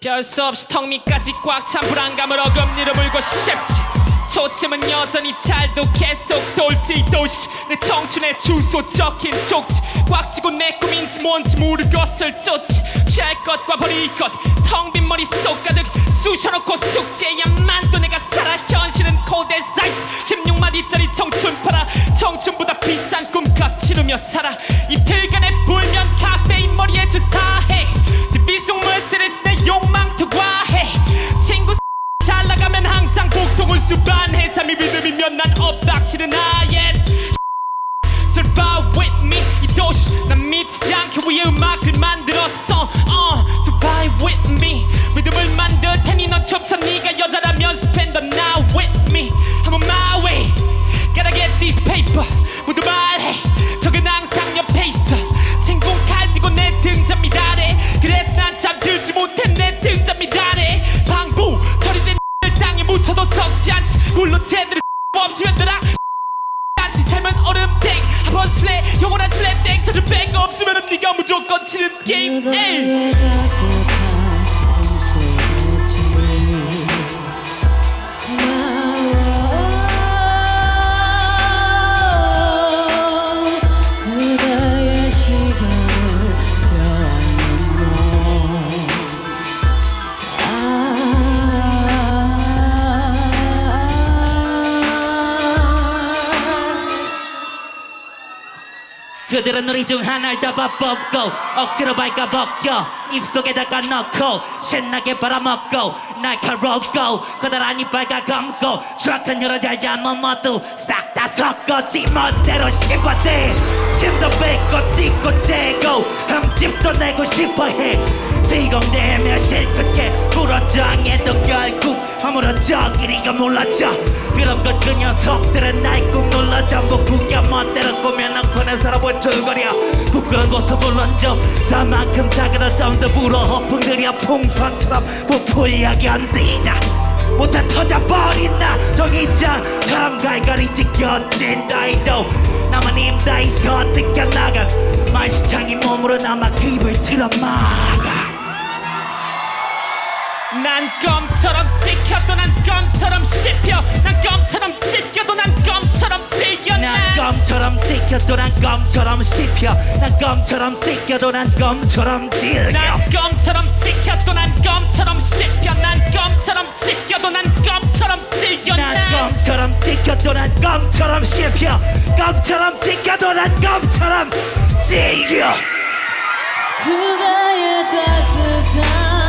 피할 수 없이 턱 밑까지 꽉 찬 불안감을 어금니로 물고 싶지. 초침은 여전히 잘도 계속 돌지 도시 내 청춘의 주소 적힌 쪽지. 꽉 쥐고 내 꿈인지 뭔지 모르겠을 쫓지 취할 것과 버릴 것 텅 빈 머릿속 가득 쑤셔놓고 숙제야만 또내 위해 음악을 만들었어. Uh, Survive with me. 믿음을 만들 테니 넌 좁혀 4번 슬랩 영원한 슬랩 땡쳐준 뱅거 없으면은 네가 무조건 치는 게임! 그 에이 그들은 우리 중 하나를 잡아 뽑고 억지로 발가 벗겨 입속에다가 넣고 신나게 빨아먹고 날카롭고 커다란 이빨과 감고 추악한 여러 잘 잡은 모두 싹 다 섞었지 멋대로 씹어대. 침도 뱉고 찍고 재고 흠집도 내고 싶어해. 지공되며 실컷게 부러져 해도 결국 아무렇저기리가 몰라져 그런 것 그 녀석들은 날 꾹 눌러 전부 구겨 멋대로 꾸며놓고 내 살아본 줄거려. 부끄러운 곳은 물론 좀 사만큼 작은 점도 불어 허풍들이야 풍선처럼 부풀려 견디다. 못해 터져버린다. 종이장처럼 갈갈이 찢겨진다 이도 나만 임다이서 뜯겨나간 말시창이 몸으로 남아 그 입을 틀어막아. 난 껌처럼 찍혀도 난 껌처럼 씹혀. 난 껌처럼 찢겨도 난 껌처럼 질겨 난 껌처럼 찍혀도 난 껌처럼 씹혀. 난 껌처럼 찢겨도 난 껌처럼 즐겨 난 껌처럼 찢겨도 난 껌처럼 씹혀. 껌처럼 찢겨도 난 껌처럼 질겨 그대의 따뜻한